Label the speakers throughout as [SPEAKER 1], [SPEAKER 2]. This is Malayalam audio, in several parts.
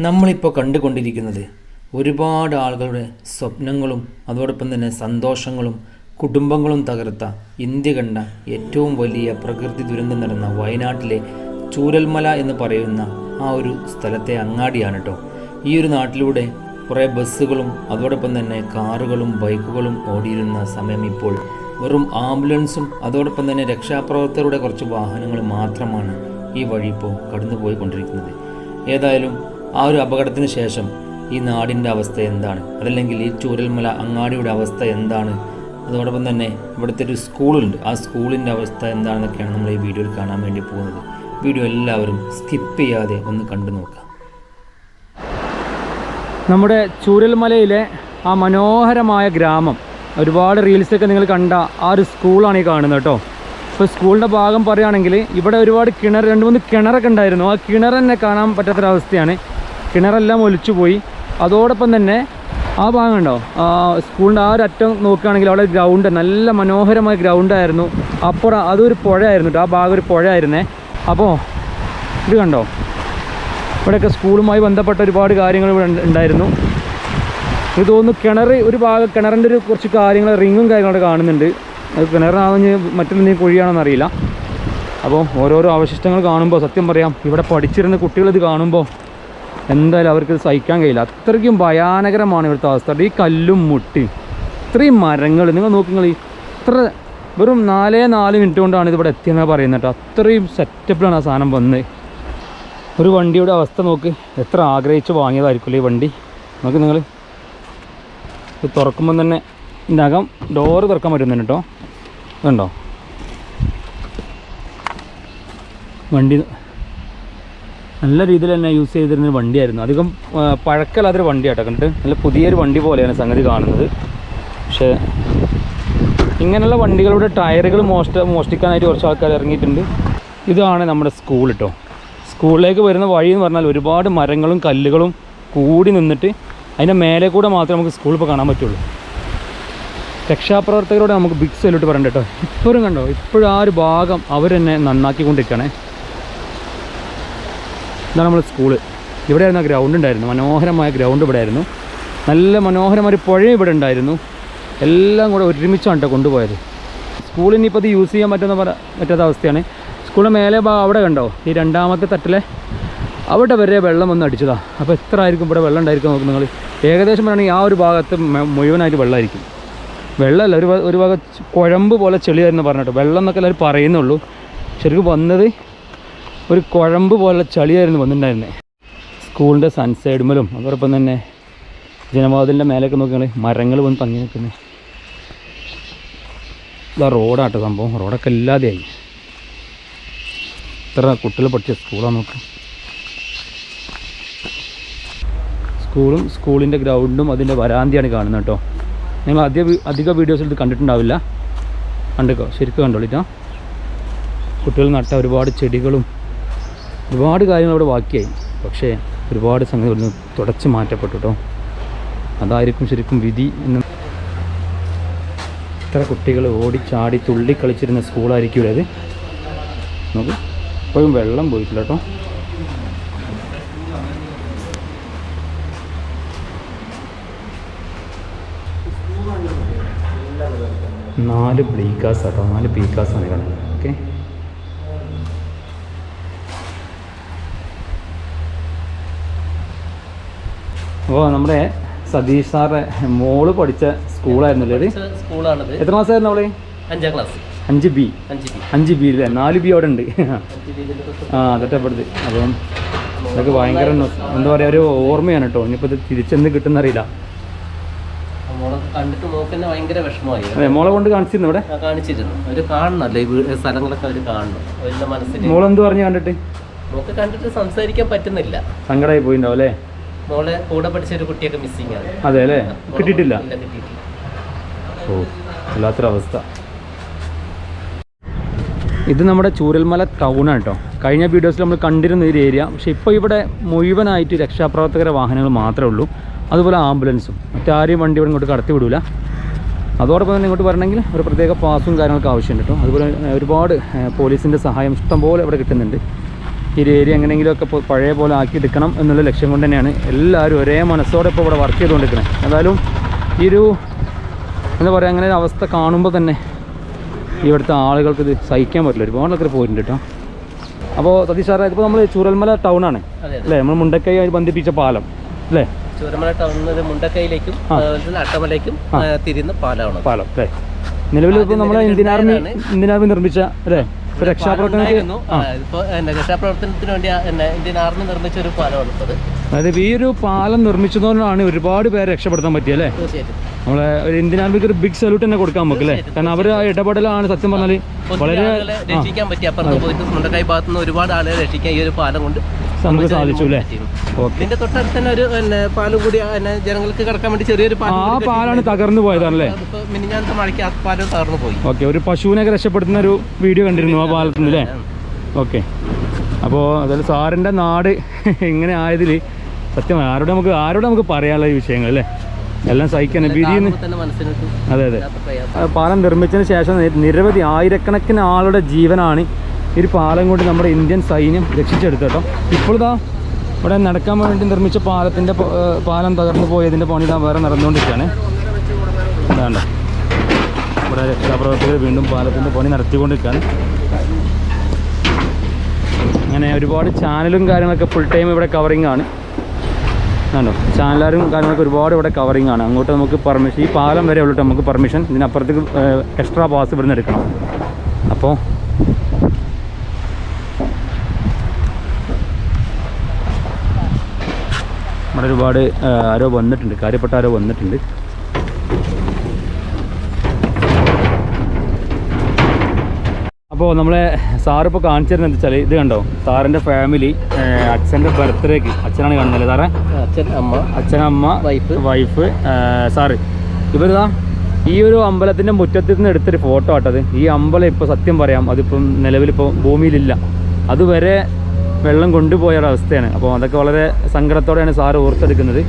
[SPEAKER 1] നമ്മളിപ്പോൾ കണ്ടുകൊണ്ടിരിക്കുന്നത് ഒരുപാട് ആളുകളുടെ സ്വപ്നങ്ങളും അതോടൊപ്പം തന്നെ സന്തോഷങ്ങളും കുടുംബങ്ങളും തകർത്ത ഇന്ത്യ കണ്ട ഏറ്റവും വലിയ പ്രകൃതി ദുരന്തം നടന്ന വയനാട്ടിലെ ചൂരൽമല എന്ന് പറയുന്ന ആ ഒരു സ്ഥലത്തെ അങ്ങാടിയാണ് കേട്ടോ ഈ ഒരു നാട്ടിലൂടെ കുറേ ബസ്സുകളും അതോടൊപ്പം തന്നെ കാറുകളും ബൈക്കുകളും ഓടിയിരുന്ന സമയം ഇപ്പോൾ വെറും ആംബുലൻസും അതോടൊപ്പം തന്നെ രക്ഷാപ്രവർത്തകരുടെ കുറച്ച് വാഹനങ്ങൾ മാത്രമാണ് ഈ വഴി ഇപ്പോൾ കടന്നുപോയിക്കൊണ്ടിരിക്കുന്നത്. ഏതായാലും ആ ഒരു അപകടത്തിന് ശേഷം ഈ നാടിന്റെ അവസ്ഥ എന്താണ്? അതല്ലെങ്കിൽ ഈ ചൂരൽമല അങ്ങാടിയുടെ അവസ്ഥ എന്താണ്? അതോടൊപ്പം തന്നെ ഇവിടുത്തെ ഒരു സ്കൂളുണ്ട്. ആ സ്കൂളിന്റെ അവസ്ഥ എന്താണെന്നൊക്കെയാണ് നമ്മൾ ഈ വീഡിയോയിൽ കാണാൻ വേണ്ടി പോകുന്നത്. വീഡിയോ എല്ലാവരും സ്കിപ്പ് ചെയ്യാതെ ഒന്ന് കണ്ടു നോക്കാം.
[SPEAKER 2] നമ്മുടെ ചൂരൽമലയിലെ ആ മനോഹരമായ ഗ്രാമം ഒരുപാട് റീൽസൊക്കെ നിങ്ങൾ കണ്ട ആ ഒരു സ്കൂളാണ് ഈ കാണുന്നത് കേട്ടോ. ഇപ്പോൾ സ്കൂളിന്റെ ഭാഗം പറയുകയാണെങ്കിൽ ഇവിടെ ഒരുപാട് കിണർ രണ്ട് മൂന്ന് കിണറൊക്കെ ഉണ്ടായിരുന്നു. ആ കിണർ തന്നെ കാണാൻ പറ്റാത്തൊരവസ്ഥയാണ്. കിണറെല്ലാം ഒലിച്ചു പോയി. അതോടൊപ്പം തന്നെ ആ ഭാഗം ഉണ്ടോ സ്കൂളിന്റെ ആ ഒരു അറ്റം നോക്കുകയാണെങ്കിൽ അവിടെ ഗ്രൗണ്ട് നല്ല മനോഹരമായ ഗ്രൗണ്ടായിരുന്നു അപ്പുറം അതൊരു പുഴയായിരുന്നു ആ ഭാഗം ഒരു പുഴയായിരുന്നേ. അപ്പോൾ ഇത് കണ്ടോ? ഇവിടെയൊക്കെ സ്കൂളുമായി ബന്ധപ്പെട്ട ഒരുപാട് കാര്യങ്ങൾ ഇവിടെ ഉണ്ടായിരുന്നു. ഇത് തോന്നുന്നു കിണർ ഒരു ഭാഗം കിണറിന്റെ ഒരു കുറച്ച് കാര്യങ്ങൾ റിങ്ങും കാര്യങ്ങളൊക്കെ കാണുന്നുണ്ട്. അത് കിണറിനാണെന്ന് മറ്റൊന്നും കുഴിയാണെന്ന് അറിയില്ല. അപ്പോൾ ഓരോരോ അവശിഷ്ടങ്ങൾ കാണുമ്പോൾ സത്യം പറയാം ഇവിടെ പഠിച്ചിരുന്ന കുട്ടികൾ ഇത് കാണുമ്പോൾ എന്തായാലും അവർക്ക് സഹിക്കാൻ കഴിയില്ല. അത്രയ്ക്കും ഭയാനകരമാണ് ഇവിടുത്തെ അവസ്ഥ. ഈ കല്ലും മുട്ടിയും ഇത്രയും മരങ്ങൾ. നിങ്ങൾ നോക്കുങ്ങൾ ഇത്ര വെറും നാലേ നാല് മിനിറ്റ് കൊണ്ടാണ് ഇതിവിടെ എത്തിയെന്നാണ് പറയുന്നത് അത്രയും സെറ്റപ്പിലാണ് ആ സാധനം വന്നത് ഒരു വണ്ടിയുടെ അവസ്ഥ നോക്ക്. എത്ര ആഗ്രഹിച്ച് വാങ്ങിയതായിരിക്കുമല്ലോ ഈ വണ്ടി. നോക്ക് നിങ്ങൾ. ഇത് തുറക്കുമ്പോൾ തന്നെ ഇതിനകം ഡോറ് തുറക്കാൻ പറ്റുന്നുണ്ട് കേട്ടോ. ഇതുണ്ടോ? വണ്ടി നല്ല രീതിയിൽ തന്നെ യൂസ് ചെയ്തിരുന്ന വണ്ടിയായിരുന്നു. അധികം പഴക്കല്ലാത്തൊരു വണ്ടിയാട്ടോ കണ്ടിട്ട്. നല്ല പുതിയൊരു വണ്ടി പോലെയാണ് സംഗതി കാണുന്നത്. പക്ഷേ ഇങ്ങനെയുള്ള വണ്ടികളുടെ ടയറുകൾ മോഷ്ട മോഷ്ടിക്കാനായിട്ട് കുറച്ച് ആൾക്കാർ ഇറങ്ങിയിട്ടുണ്ട്. ഇതാണ് നമ്മുടെ സ്കൂൾ കേട്ടോ സ്കൂളിലേക്ക് വരുന്ന വഴി എന്ന് പറഞ്ഞാൽ ഒരുപാട് മരങ്ങളും കല്ലുകളും കൂടി നിന്നിട്ട് അതിന്റെ മേലെ കൂടെ മാത്രമേ നമുക്ക് സ്കൂളിൽ ഇപ്പോൾ കാണാൻ പറ്റുള്ളൂ. രക്ഷാപ്രവർത്തകരോട് നമുക്ക് ബിഗ് സെല്ലോട്ട് പറയണ്ട കേട്ടോ. ഇപ്പോഴും കണ്ടോ? ഇപ്പോഴും ആ ഒരു ഭാഗം അവർ തന്നെ നന്നാക്കിക്കൊണ്ടിരിക്കുകയാണേ. ഇതാണ് നമ്മൾ സ്കൂൾ ഇവിടെയായിരുന്നു ഗ്രൗണ്ട് ഉണ്ടായിരുന്നു മനോഹരമായ ഗ്രൗണ്ട് ഇവിടെ ആയിരുന്നു നല്ല മനോഹരമായ ഒരു പുഴയും ഇവിടെ ഉണ്ടായിരുന്നു. എല്ലാം കൂടെ ഒരുമിച്ചാണ് കേട്ടോ കൊണ്ടുപോയത്. സ്കൂളിനിപ്പോൾ ഇത് യൂസ് ചെയ്യാൻ പറ്റുന്ന പറ പറ്റാത്ത അവസ്ഥയാണ്. സ്കൂളിന്റെ മേലെ ഭാഗം അവിടെ കണ്ടോ? ഈ രണ്ടാമത്തെ തട്ടിലെ അവിടെ വരെ വെള്ളം വന്ന് അടിച്ചതാണ് അപ്പോൾ എത്ര ആയിരിക്കും ഇവിടെ വെള്ളം ഉണ്ടായിരിക്കും നോക്കും നിങ്ങൾ ഏകദേശം പറയുകയാണെങ്കിൽ ആ ഒരു ഭാഗത്ത് മുഴുവനായിട്ട് വെള്ളമായിരിക്കും. വെള്ളമല്ല ഒരു ഒരു ഭാഗം കുഴമ്പ് പോലെ ചെളിയായിരുന്നു പറഞ്ഞിട്ട്. വെള്ളം എന്നൊക്കെ എല്ലാവരും പറയുന്നുള്ളൂ ശരിക്കും വന്നത് ഒരു കുഴമ്പ് പോലെ ചളിയായിരുന്നു വന്നിട്ടുണ്ടായിരുന്നത് സ്കൂളിന്റെ സൺസൈഡുമലും അതോടൊപ്പം തന്നെ ജനവാതിലിന്റെ മേലൊക്കെ നോക്കിയാൽ മരങ്ങൾ വന്ന് തങ്ങി നിൽക്കുന്നത് ഇതാ റോഡാട്ടോ സംഭവം. റോഡൊക്കെ ഇല്ലാതെയായി. ഇത്ര കുട്ടികൾ പഠിച്ച സ്കൂളാണ് നോക്ക്. സ്കൂളും സ്കൂളിന്റെ ഗ്രൗണ്ടും അതിന്റെ വരാന്തിയാണ് കാണുന്നത് കേട്ടോ. നിങ്ങൾ അധിക അധിക വീഡിയോസിൽ ഇത് കണ്ടിട്ടുണ്ടാവില്ല. കണ്ടിക്കോ? ശരിക്കും കണ്ടോളിട്ടാ. കുട്ടികൾ നട്ട ഒരുപാട് ചെടികളും ഒരുപാട് കാര്യങ്ങൾ അവിടെ ബാക്കിയായി. പക്ഷേ ഒരുപാട് സംഗതി ഇവിടുന്ന് തുടച്ച് മാറ്റപ്പെട്ടു കേട്ടോ അതായിരിക്കും ശരിക്കും വിധി എന്ന്. ഇത്ര കുട്ടികൾ ഓടിച്ചാടി ചാടി തുള്ളി കളിച്ചിരുന്ന സ്കൂളായിരിക്കും അത് നോക്ക് ഇപ്പോഴും വെള്ളം പോയിട്ടില്ല കേട്ടോ നാല് ബ്ലീക്കാസ് കേട്ടോ നാല് പീക്കാസാണ് കാണുന്നത്. ഓക്കെ. അപ്പോൾ നമ്മുടെ സതീഷ് സാറ് മോൾ പഠിച്ച സ്കൂളായിരുന്നു അല്ലേ
[SPEAKER 3] സ്കൂളാണിത്.
[SPEAKER 2] എത്ര മാസമായിരുന്നു അവൾ?
[SPEAKER 3] അഞ്ചാം ക്ലാസ്.
[SPEAKER 2] അഞ്ച് ബി.
[SPEAKER 3] അഞ്ച് ബി.
[SPEAKER 2] അഞ്ച് ബി അല്ലേ? നാല് ബി അവിടെ ഉണ്ട്. ആ അതൊക്കെ പെടുത്ത് അപ്പം അതൊക്കെ ഭയങ്കര എന്താ പറയുക ഒരു ഓർമ്മയാണ് കേട്ടോ. ഇനിയിപ്പോൾ ഇത് തിരിച്ചെന്ന് കിട്ടുന്നറിയില്ല. അതെ മോളെ കൊണ്ട് കാണിച്ചിരുന്നു ഇവിടെ?
[SPEAKER 3] കാണിച്ചിരുന്നു. അവർ കാണണല്ലോ ഈ വീ- സ്ഥലങ്ങളൊക്കെ അവർ കാണണം. അവരുടെ മനസ്സിൽ
[SPEAKER 2] മോളെന്ത് പറഞ്ഞു കണ്ടിട്ട്?
[SPEAKER 3] മോക്ക് കണ്ടിട്ട് സംസാരിക്കാൻ പറ്റുന്നില്ല.
[SPEAKER 2] സങ്കടമായി പോയിണ്ടാവും അല്ലേ?
[SPEAKER 3] മോളെ കൂടെ പഠിച്ച ഒരു കുട്ടിയൊക്കെ മിസ്സിംഗ് ആണ്.
[SPEAKER 2] അതെ അല്ലേ കിട്ടിയിട്ടില്ല? ഓ വല്ലാത്തൊരവസ്ഥ. ഇത് നമ്മുടെ ചൂരൽമല ടൗണാണ് കേട്ടോ കഴിഞ്ഞ വീഡിയോസിൽ നമ്മൾ കണ്ടിരുന്ന ഒരു ഏരിയ പക്ഷേ ഇപ്പോൾ ഇവിടെ മുഴുവനായിട്ട് രക്ഷാപ്രവർത്തകരെ വാഹനങ്ങൾ മാത്രമേ ഉള്ളൂ. അതുപോലെ ആംബുലൻസും. മറ്റാരെയും വണ്ടി ഇവിടെ ഇങ്ങോട്ട് കടത്തി വിടില്ല അതോടൊപ്പം തന്നെ ഇങ്ങോട്ട് വരണമെങ്കിൽ ഒരു പ്രത്യേക പാസും കാര്യങ്ങളൊക്കെ ആവശ്യമുണ്ട് കേട്ടോ അതുപോലെ ഒരുപാട് പോലീസിന്റെ സഹായം ഇഷ്ടംപോലെ ഇവിടെ കിട്ടുന്നുണ്ട്. ഈ ഒരു ഏരിയ എങ്ങനെയെങ്കിലുമൊക്കെ പഴയ പോലെ ആക്കി എടുക്കണം എന്നുള്ള ലക്ഷ്യം കൊണ്ട് തന്നെയാണ് എല്ലാവരും ഒരേ മനസ്സോടെ ഇപ്പോൾ ഇവിടെ വർക്ക് ചെയ്തുകൊണ്ടിരിക്കുന്നത് എന്തായാലും ഈ ഒരു എന്താ പറയുക അങ്ങനെ ഒരു അവസ്ഥ കാണുമ്പോൾ തന്നെ ഇവിടുത്തെ ആളുകൾക്ക് ഇത് സഹിക്കാൻ പറ്റില്ല. ഒരുപാട് ആൾക്കാർ പോയിട്ടുണ്ട് കേട്ടോ അപ്പോൾ സതീഷ് സാറേ ഇതിപ്പോൾ നമ്മൾ ചൂരൽമല ടൗൺ ആണ്. അല്ലേ? നമ്മൾ മുണ്ടക്കൈ ബന്ധിപ്പിച്ച പാലം. അല്ലേ?
[SPEAKER 3] ചൂരമല ടൗണിൽ മുണ്ടക്കൈയിലേക്കും ആ, തിരിയുന്ന പാലമാണ്.
[SPEAKER 2] പാലം അല്ലേ? നിലവിൽ ഇപ്പോൾ നമ്മുടെ ഇന്ത്യൻ ആർമി ഇന്ത്യൻ ആർമി നിർമ്മിച്ച അല്ലേ? രക്ഷാപ്രവർത്തനത്തിന്
[SPEAKER 3] രക്ഷാപ്രവർത്തനത്തിന് വേണ്ടി ആ, ഇന്ത്യൻ ആർമി നിർമ്മിച്ച ഒരു പാലമാണ്
[SPEAKER 2] അതായത് ഈ ഒരു പാലം നിർമ്മിച്ചതുകൊണ്ടാണ് ഒരുപാട് പേരെ രക്ഷപ്പെടുത്താൻ പറ്റിയത് അല്ലേ? നമ്മളെ ഇന്ത്യൻ ആർമിക്ക് ഒരു ബിഗ് സല്യൂട്ട് തന്നെ കൊടുക്കാൻ നമുക്ക് അല്ലേ? കാരണം അവർ ഇടപെടലാണ് സത്യം പറഞ്ഞാൽ വളരെ
[SPEAKER 3] രക്ഷിക്കാൻ പറ്റി. അപ്പുറത്ത് പോയിട്ട് മുണ്ടക്കൈ ഭാഗത്ത് ഒരുപാട് ആളുകളെ രക്ഷിക്കാൻ ഈ ഒരു പാലം കൊണ്ട്
[SPEAKER 2] നമുക്ക് സാധിച്ചു അല്ലേ?
[SPEAKER 3] ഇതിന്റെ തൊട്ടടുത്ത് തന്നെ ഒരു പാലം കൂടി ജനങ്ങൾക്ക് കിടക്കാൻ വേണ്ടി ചെറിയൊരു
[SPEAKER 2] ആ പാലാണ് തകർന്നു പോയതാണല്ലേ?
[SPEAKER 3] അതിപ്പോ മഴയ്ക്ക് ആ പാലം തകർന്നു പോയി.
[SPEAKER 2] ഓക്കെ ഒരു പശുവിനൊക്കെ രക്ഷപ്പെടുത്തുന്ന ഒരു വീഡിയോ കണ്ടിരുന്നു ആ പാലത്തിൽ നിന്ന് അല്ലേ? ഓക്കെ. അപ്പോൾ അതായത് സാറിന്റെ നാട് ഇങ്ങനെ ആയതിൽ സത്യം ആരോട് നമുക്ക് ആരോട് നമുക്ക് പറയാനുള്ള ഈ വിഷയങ്ങൾ അല്ലേ? എല്ലാം സഹിക്കാൻ
[SPEAKER 3] മനസ്സിനൊരു
[SPEAKER 2] അതെ അതെ. പാലം നിർമ്മിച്ചതിന് ശേഷം നിരവധി ആയിരക്കണക്കിന് ആളുടെ ജീവനാണ് ഈ ഒരു പാലം കൊണ്ട് നമ്മുടെ ഇന്ത്യൻ സൈന്യം രക്ഷിച്ചെടുത്തു കേട്ടോ. ഇവിടെ നടക്കാൻ വേണ്ടി നിർമ്മിച്ച പാലത്തിന്റെ പാലം തകർന്നു പോയതിന്റെ പണി ഇതാ വേറെ നടന്നുകൊണ്ടിരിക്കുകയാണ്. വേണ്ട ഇവിടെ രക്ഷാപ്രവർത്തകർ വീണ്ടും പാലത്തിന്റെ പണി നടത്തിക്കൊണ്ടിരിക്കുകയാണ്. അങ്ങനെ ഒരുപാട് ചാനലും കാര്യങ്ങളൊക്കെ ഫുൾ ടൈം ഇവിടെ കവറിങ് ആണ്. ആണോ ചാനലാരും കാര്യങ്ങളൊക്കെ ഒരുപാട് ഇവിടെ കവറിങ് ആണ്. അങ്ങോട്ട് നമുക്ക് പെർമിഷൻ ഈ പാലം വരെ ഉള്ളിട്ട് നമുക്ക് പെർമിഷൻ ഇതിനപ്പുറത്തേക്ക് എക്സ്ട്രാ പാസ് ഇവിടുന്ന് എടുക്കണം. അപ്പോൾ ഇവിടെ ഒരുപാട് ആരോ വന്നിട്ടുണ്ട്. കാര്യപ്പെട്ട ആരോ വന്നിട്ടുണ്ട്. അപ്പോൾ നമ്മളെ സാറിപ്പോൾ കാണിച്ചു തരുന്നത് വെച്ചാൽ ഇത് കണ്ടോ? സാറിന്റെ ഫാമിലി അച്ഛന്റെ ബർത്ത്ഡേക്ക് അച്ഛനാണ് കാണുന്നത് സാറേ?
[SPEAKER 3] അച്ഛൻ അമ്മ.
[SPEAKER 2] അച്ഛൻ അമ്മ
[SPEAKER 3] വൈഫ്.
[SPEAKER 2] Wife sir. ഇവരിതാ ഈ ഒരു അമ്പലത്തിന്റെ മുറ്റത്തിൽ നിന്ന് എടുത്തൊരു ഫോട്ടോ ആട്ടത്. ഈ അമ്പലം ഇപ്പോൾ സത്യം പറയാം അതിപ്പം നിലവിലിപ്പോൾ ഭൂമിയിലില്ല. അതുവരെ വെള്ളം കൊണ്ടുപോയ ഒരവസ്ഥയാണ് അപ്പോൾ അതൊക്കെ വളരെ സങ്കടത്തോടെയാണ് സാറ് ഓർത്തെടുക്കുന്നത്.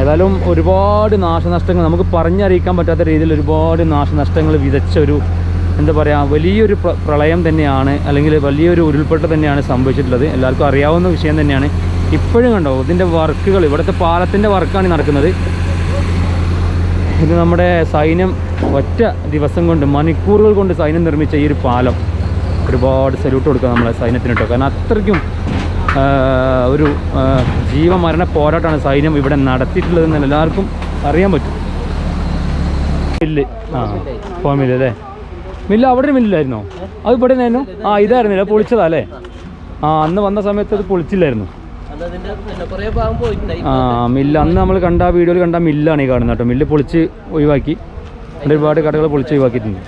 [SPEAKER 2] ഏതായാലും ഒരുപാട് നാശനഷ്ടങ്ങൾ നമുക്ക് പറഞ്ഞറിയിക്കാൻ പറ്റാത്ത രീതിയിൽ ഒരുപാട് നാശനഷ്ടങ്ങൾ വിതച്ച ഒരു എന്താ പറയുക വലിയൊരു പ്രളയം തന്നെയാണ് അല്ലെങ്കിൽ വലിയൊരു ഉരുൾപൊട്ടൽ തന്നെയാണ് സംഭവിച്ചിട്ടുള്ളത്. എല്ലാവർക്കും അറിയാവുന്ന വിഷയം തന്നെയാണ്. ഇപ്പോഴും കണ്ടോ ഇതിന്റെ വർക്കുകൾ ഇവിടുത്തെ പാലത്തിന്റെ വർക്കാണ് നടക്കുന്നത്. ഇത് നമ്മുടെ സൈന്യം ഒറ്റ ദിവസം കൊണ്ട് മണിക്കൂറുകൾ കൊണ്ട് സൈന്യം നിർമ്മിച്ച ഈ ഒരു പാലം. ഒരുപാട് സല്യൂട്ട് കൊടുക്കുക നമ്മളെ സൈന്യത്തിന് കേട്ടോ കാരണം അത്രയ്ക്കും ഒരു ജീവമരണ പോരാട്ടമാണ് സൈന്യം ഇവിടെ നടത്തിയിട്ടുള്ളതെന്ന് എല്ലാവർക്കും അറിയാൻ പറ്റും. മില്ല്. ആ ഫോമില്ല അല്ലേ? മില്ല് അവിടെ ഒരു മില്ലായിരുന്നോ അത് ഇവിടെ നിന്നായിരുന്നു ആ ഇതായിരുന്നില്ല പൊളിച്ചതാ അല്ലേ ആ അന്ന് വന്ന സമയത്ത് അത് പൊളിച്ചില്ലായിരുന്നു. ആ മില്ല് അന്ന് നമ്മൾ കണ്ട വീഡിയോയിൽ കണ്ട മില്ലാണ് ഈ കാണുന്നത് കേട്ടോ. മില്ല് പൊളിച്ച് ഒഴിവാക്കി. ഒരുപാട് കടകൾ പൊളിച്ച് ഒഴിവാക്കിയിട്ടുണ്ട്.